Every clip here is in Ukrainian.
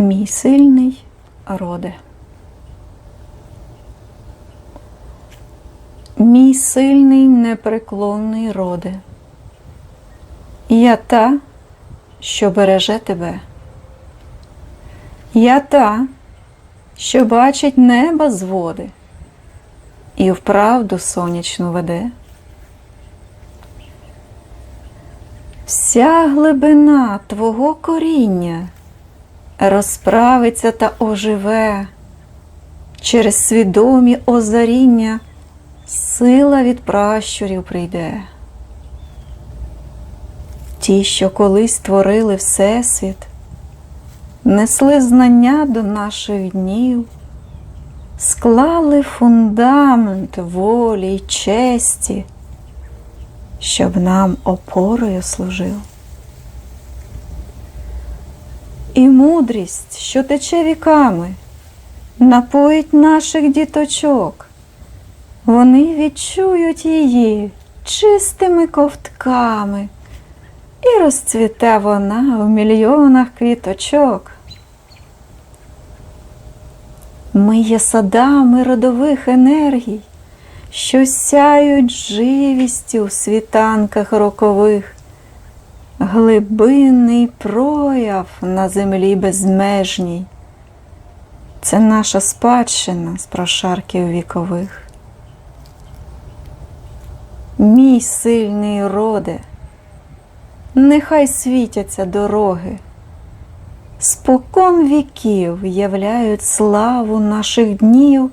Мій сильний роде. Мій сильний непреклонний роде. Я та, що береже тебе. Я та, що бачить неба зводи і вправду сонячну веде. Вся глибина твого коріння розправиться та оживе, через свідомі озаріння сила від пращурів прийде. Ті, що колись творили Всесвіт, несли знання до наших днів, склали фундамент волі й честі, щоб нам опорою служив. І мудрість, що тече віками, напоїть наших діточок. Вони відчують її чистими ковтками, і розцвіте вона у мільйонах квіточок. Ми є садами родових енергій, що сяють живістю у світанках рокових, глибинний прояв на землі безмежній. Це наша спадщина з прошарків вікових. Мій сильний роде, нехай світяться дороги, спокон віків являють славу наших днів,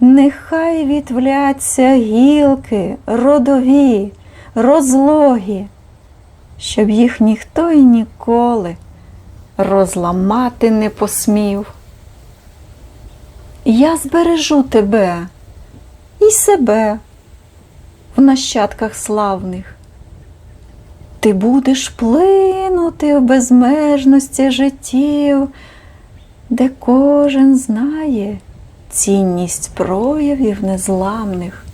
нехай відвляться гілки, родові, розлогі, щоб їх ніхто і ніколи розламати не посмів. Я збережу тебе і себе в нащадках славних. Ти будеш плинути в безмежності життів, де кожен знає цінність проявів незламних,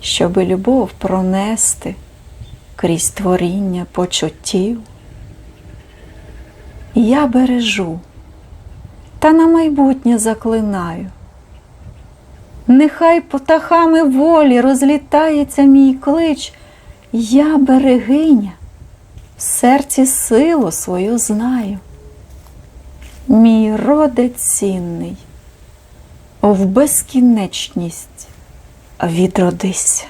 щоби любов пронести крізь творіння почуттів. Я бережу та на майбутнє заклинаю. Нехай потахами волі розлітається мій клич, я берегиня, в серці силу свою знаю. Мій роде цінний, в безкінечність відродися.